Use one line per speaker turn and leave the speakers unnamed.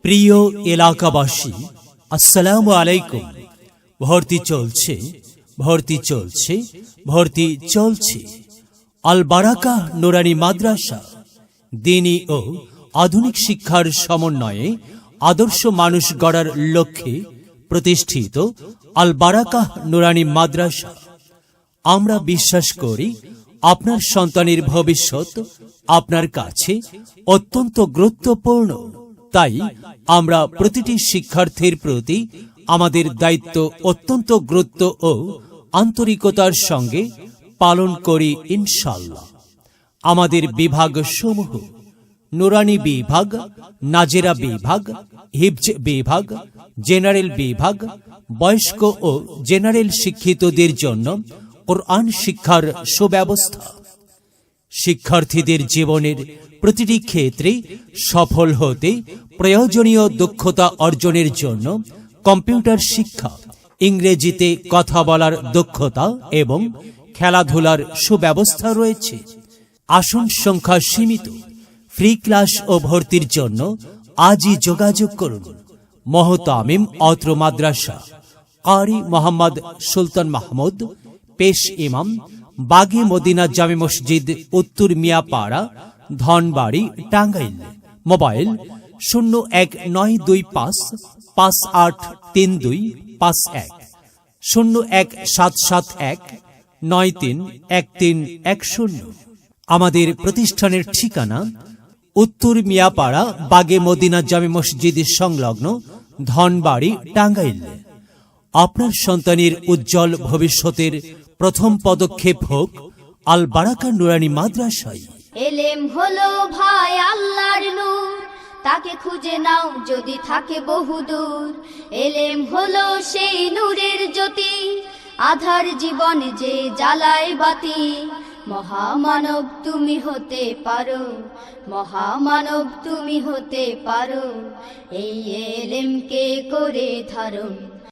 প্রিয় এলাকাবাসী, আসসালামু আলাইকুম। ভর্তি চলছে ভর্তি চলছে ভর্তি চলছে। আল বারাকা নোরানি মাদ্রাসা, দিনী ও আধুনিক শিক্ষার সমন্বয়ে আদর্শ মানুষ গড়ার লক্ষ্যে প্রতিষ্ঠিত আল বারাকাহ নোরানি মাদ্রাসা। আমরা বিশ্বাস করি, আপনার সন্তানের ভবিষ্যৎ আপনার কাছে অত্যন্ত গুরুত্বপূর্ণ। তাই আমরা প্রতিটি শিক্ষার্থীর প্রতি আমাদের দায়িত্ব অত্যন্ত গুরুত্ব ও আন্তরিকতার সঙ্গে পালন করি ইনশাল্লাহ আমাদের বিভাগ সমূহ নুরানি বিভাগ, নাজেরা বিভাগ, হিবজ বিভাগ জেনারেল বিভাগ, বয়স্ক ও জেনারেল শিক্ষিতদের জন্য কোরআন শিক্ষার সুব্যবস্থা। শিক্ষার্থীদের জীবনের প্রতিটি ক্ষেত্রে সফল হতে প্রয়োজনীয় দক্ষতা অর্জনের জন্য কম্পিউটার শিক্ষা, ইংরেজিতে কথা বলার দক্ষতা এবং খেলাধুলার সুব্যবস্থা রয়েছে। আসন সংখ্যা সীমিত, ফ্রি ক্লাস ও ভর্তির জন্য আজই যোগাযোগ করুন। মহতামিম অত্র মাদ্রাসা। কারি মোহাম্মদ সুলতান মাহমুদ, পেশ ইমাম, বাগে মদিনা জামে মসজিদ, উত্তর মিয়াপাড়া, ধনবাড়ি, টাঙ্গাইল। মোবাইল শূন্য এক নয় দুই পাঁচ পাঁচ আট তিন দুই পাঁচ এক। শূন্য এক সাত সাত এক নয় তিন এক তিন এক শূন্য। আমাদের প্রতিষ্ঠানের ঠিকানা উত্তর মিয়াপাড়া, বাগে মদিনা জামে মসজিদ সংলগ্ন ধনবাড়ি, টাঙ্গাইল। আপনার সন্তানের উজ্জ্বল ভবিষ্যতের প্রথম পদক্ষেপ হোক আল বারাকা নুরানি মাদ্রাসায়
এলেম হলো ভাই আল্লাহর নূর, তাকে খুঁজে নাও যদি থাকে বহুদূর এলেম হলো সেই নূরের জ্যোতি, আধার জীবন যে জ্বালায় বাতি। মহামানব তুমি হতে পারো মহামানব তুমি হতে পারো। এই এলেমকে করে ধারণ